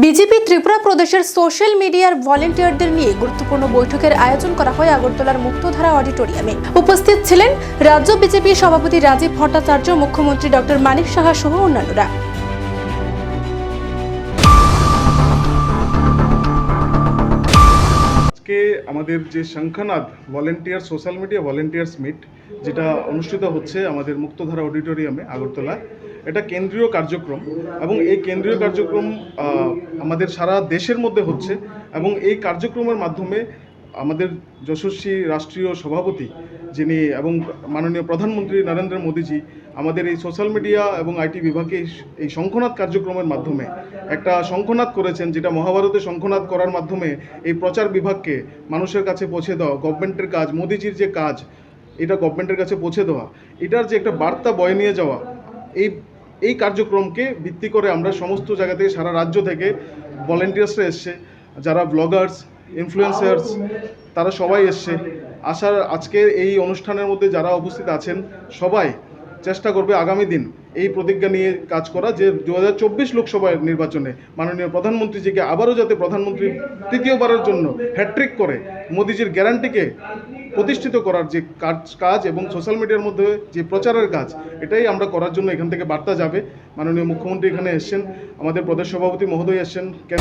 BJP Tripura প্রদেশের social মিডিয়ার ভলেন্টিয়ারদের নিয়ে গুরুত্বপূর্ণ বৈঠকের আয়োজন করা হয় আগরতলার মুক্তধারা অডিটোরিয়ামে। উপস্থিত ছিলেন রাজ্য বিজেপি সভাপতি রাজীব ভট্টাচার্য, মুখ্যমন্ত্রী ডক্টর মানিক সাহা সহ অন্যান্যরা। আজকে আমাদের যে Shankhanad volunteer, social media volunteers meet, যেটা অনুষ্ঠিত হচ্ছে আমাদের মুক্তধারা অডিটোরিয়ামে আগরতলা এটা কেন্দ্রীয় কার্যক্রম এবং এই কেন্দ্রীয় কার্যক্রম আমাদের সারা দেশের মধ্যে হচ্ছে এবং এই কার্যক্রমের মাধ্যমে আমাদের যশস্বী রাষ্ট্রীয় সভাপতি যিনি এবং মাননীয় প্রধানমন্ত্রী নরেন্দ্র মোদীজি আমাদের এই সোশ্যাল মিডিয়া এবং আইটি বিভাগে এই- শঙ্খনাদ কার্যক্রমের মাধ্যমে একটা শঙ্খনাথ করেছেন যেটা মহাভারতে শঙ্খনাদ করার মাধ্যমে এই প্রচার বিভাগকে মানুষের কাছে পৌঁছে দেওয়া, গভর্নমেন্টের কাজ, মোদিজির যে কাজ, এটা গভর্নমেন্টের কাছে পৌঁছে দেওয়া, এটার যে একটা বার্তা বয়ে নিয়ে যাওয়া, এই এই কার্যক্রমকে ভিত্তি করে আমরা সমস্ত জায়গা থেকে সারা রাজ্য থেকে ভলেন্টিয়ার্সরা এসছে, যারা ব্লগার্স ইনফ্লুয়েন্সার্স তারা সবাই এসছে। আসার আজকের এই অনুষ্ঠানের মধ্যে যারা উপস্থিত আছেন, সবাই চেষ্টা করবে আগামী দিন এই প্রতিজ্ঞা নিয়ে কাজ করা যে দু হাজার চব্বিশ লোকসভা নির্বাচনে মাননীয় প্রধানমন্ত্রীজিকে আবারও যাতে প্রধানমন্ত্রী তৃতীয়বারের জন্য হ্যাট্রিক করে মোদিজির গ্যারান্টিকে প্রতিষ্ঠিত করার যে কাজ কাজ এবং সোশ্যাল মিডিয়ার মধ্যে যে প্রচারের কাজ, এটাই আমরা করার জন্য এখান থেকে বার্তা যাবে। মাননীয় মুখ্যমন্ত্রী এখানে এসছেন, আমাদের প্রদেশ সভাপতি মহোদয় এসছেন, কেন